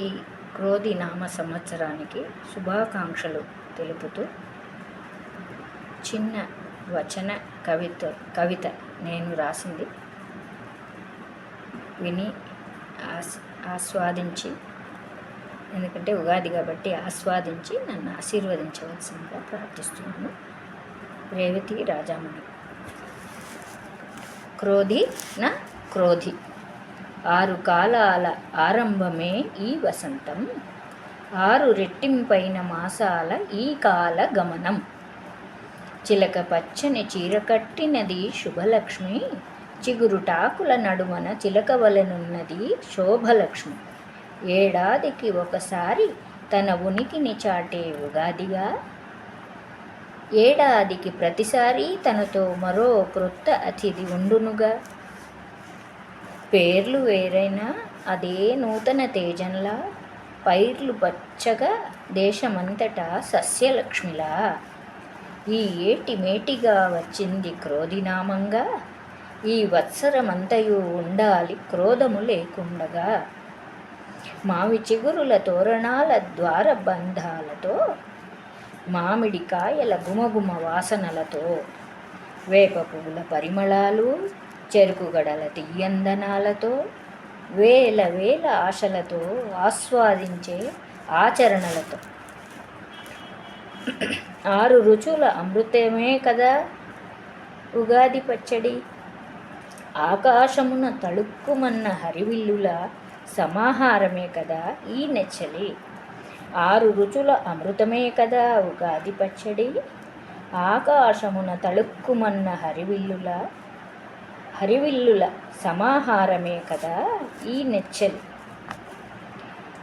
ఈ క్రోధి నామ సంవత్సరానికి శుభాకాంక్షలు తెలుపుతూ చిన్న వచన కవిత కవిత నేను రాసింది విని ఆస్ ఆస్వాదించి ఎందుకంటే ఉగాది కాబట్టి ఆస్వాదించి నన్ను ఆశీర్వదించవలసిందిగా ప్రార్థిస్తున్నాను. రేవతి రాజామణి. క్రోధి నా క్రోధి. ఆరు కాలాల ఆరంభమే ఈ వసంతం. ఆరు రెట్టింపైన మాసాల ఈ కాల గమనం. చిలక పచ్చని చీర కట్టినది శుభలక్ష్మి. చిగురుటాకుల నడుమన చిలకవలనున్నది శోభలక్ష్మి. ఏడాదికి ఒకసారి తన ఉనికిని చాటే ఉగాదిగా. ఏడాదికి ప్రతిసారి తనతో మరో క్రొత్త అతిథి ఉండునుగా. పేర్లు వేరైనా అదే నూతన తేజంలా పైర్లు పచ్చగా దేశమంతటా సస్యలక్ష్మిలా. ఈ ఏటి మేటిగా వచ్చింది క్రోధినామంగా? ఈ వత్సరమంతయు ఉండాలి క్రోధము లేకుండగా. మావి చిగురుల తోరణాల ద్వార బంధాలతో మామిడి కాయల గుమగుమ వాసనలతో వేప పువ్వుల పరిమళాలు చెరుకు గడల తీయందనాలతో వేల వేల ఆశలతో ఆస్వాదించే ఆచరణలతో. ఆరు రుచుల అమృతమే కదా ఉగాది పచ్చడి. ఆకాశమున తళుక్కుమన్న హరివిల్లుల సమాహారమే కదా ఈ నెచ్చలి. ఆరు రుచుల అమృతమే కదా ఉగాది పచ్చడి. ఆకాశమున తళుక్కుమన్న హరివిల్లుల హరివిల్లుల సమాహారమే కదా ఈ నెచ్చలి.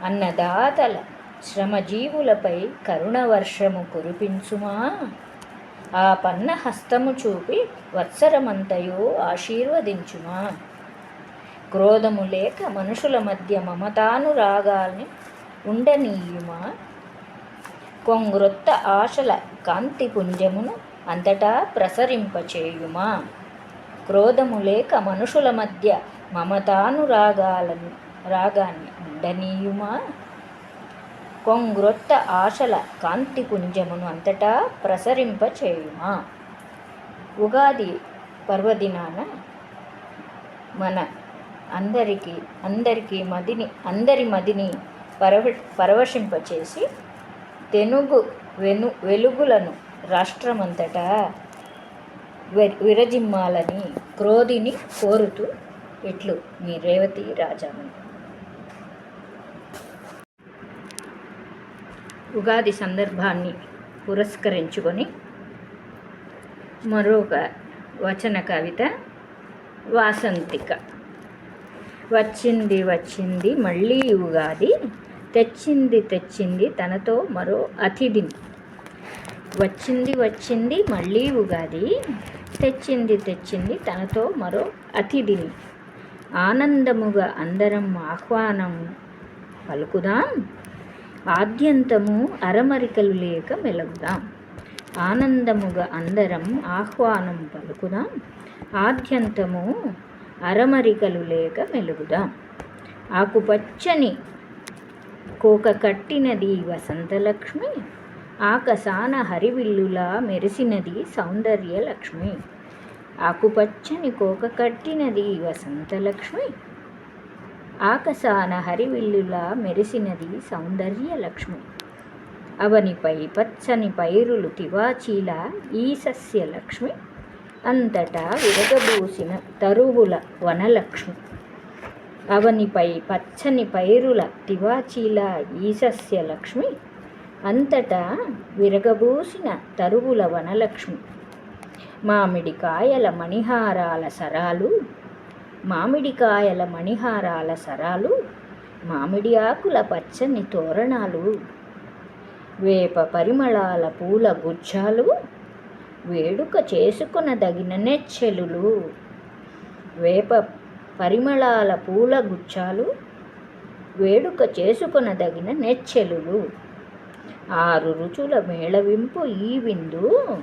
అన్నదాతల శ్రమజీవులపై కరుణ వర్షము కురిపించుమా? ఆ పన్న హస్తము చూపి వత్సరమంతయు ఆశీర్వదించుమా? క్రోధము లేక మనుషుల మధ్య మమతానురాగాల్ని ఉండనీయుమా? కొంగ్రొత్త ఆశల కాంతి పుంజమును అంతటా ప్రసరింపచేయుమా? క్రోధము లేక మనుషుల మధ్య మమతానురాగాలను రాగాన్ని ఉండనీయుమా? కొంగ్రొత్త ఆశల కాంతి పుంజమును అంతటా ప్రసరింపచేయుమా? ఉగాది పర్వదినాన మన అందరికీ అందరికీ మదిని అందరి మదిని పరవ పరవశింపచేసి తెనుగు వెను వెలుగులను రాష్ట్రమంతటా విరజిమ్మాలని క్రోధిని కోరుతూ ఇట్లు మీ రేవతి రాజామణి. ఉగాది సందర్భాన్ని పురస్కరించుకొని మరొక వచన కవిత వాసంతిక. వచ్చింది వచ్చింది మళ్ళీ ఉగాది తెచ్చింది తెచ్చింది తనతో మరో అతిథిని. వచ్చింది వచ్చింది మళ్ళీ ఉగాది. తెచ్చింది తెచ్చింది తనతో మరో అతిథిని. ఆనందముగా అందరం ఆహ్వానం పలుకుదాం. ఆద్యంతము అరమరికలు లేక మెలుగుదాం. ఆనందముగా అందరం ఆహ్వానం పలుకుదాం. ఆద్యంతము అరమరికలు లేక మెలుగుదాం. ఆకుపచ్చని కోక కట్టినది వసంతలక్ష్మి ఆకసాన హరివిల్లులా మెరిసినది సౌందర్యలక్ష్మి ఆకుపచ్చని కోక కట్టినది వసంతలక్ష్మి ఆకసాన హరివిల్లులా మెరిసినది సౌందర్యలక్ష్మి అవనిపై పచ్చని పైరులు తివాచీల ఈ సస్యలక్ష్మి అంతటా విరగబూసిన తరువుల వనలక్ష్మి. అవనిపై పచ్చని పైరుల తివాచీల ఈ సస్యలక్ష్మి అంతటా విరగబూసిన తరువుల వనలక్ష్మి. మామిడికాయల మణిహారాల సరాలు మామిడికాయల మణిహారాల సరాలు మామిడి ఆకుల పచ్చని తోరణాలు వేప పరిమళాల పూల గుచ్చాలు వేడుక చేసుకొనదగిన నెచ్చెలులు వేప పరిమళాల పూల గుచ్చాలు వేడుక చేసుకొనదగిన నెచ్చెలులు. ఆరు రుచుల మేళవింపు ఈ విందు.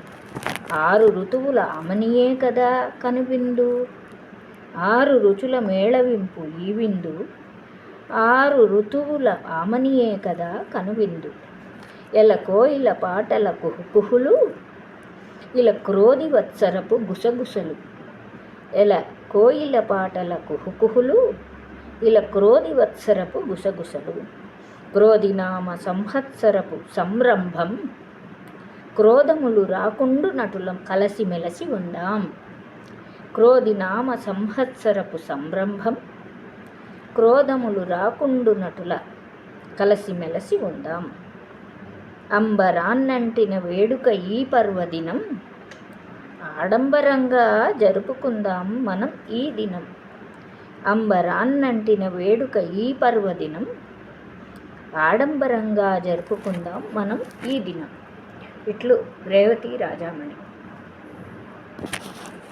ఆరు ఋతువుల అమనియే కదా కనువిందు. ఆరు రుచుల మేళవింపు ఈ విందు. ఆరు ఋతువుల అమనియే కదా కనువిందు. ఎల కోయిల పాటల కుహుకుహులు ఇలా క్రోధి వత్సరపు గుసగుసలు. ఎల కోయిల పాటల కుహుకుహులు ఇలా క్రోధి వత్సరపు గుసగుసలు. క్రోధినామ సంవత్సరపు సంరంభం. క్రోధములు రాకుండు నటులం కలసిమెలసి ఉందాం. క్రోధినామ సంవత్సరపు సంరంభం. క్రోధములు రాకుండు నటుల కలసిమెలసి ఉందాం. అంబరాన్నంటిన వేడుక ఈ పర్వదినం. ఆడంబరంగా జరుపుకుందాం మనం ఈ దినం. అంబరాన్నంటిన వేడుక ఈ పర్వదినం. ఆడంబరంగా జరుపుకుందాం మనం ఈ దినం. ఇట్లు రేవతి రాజామణి.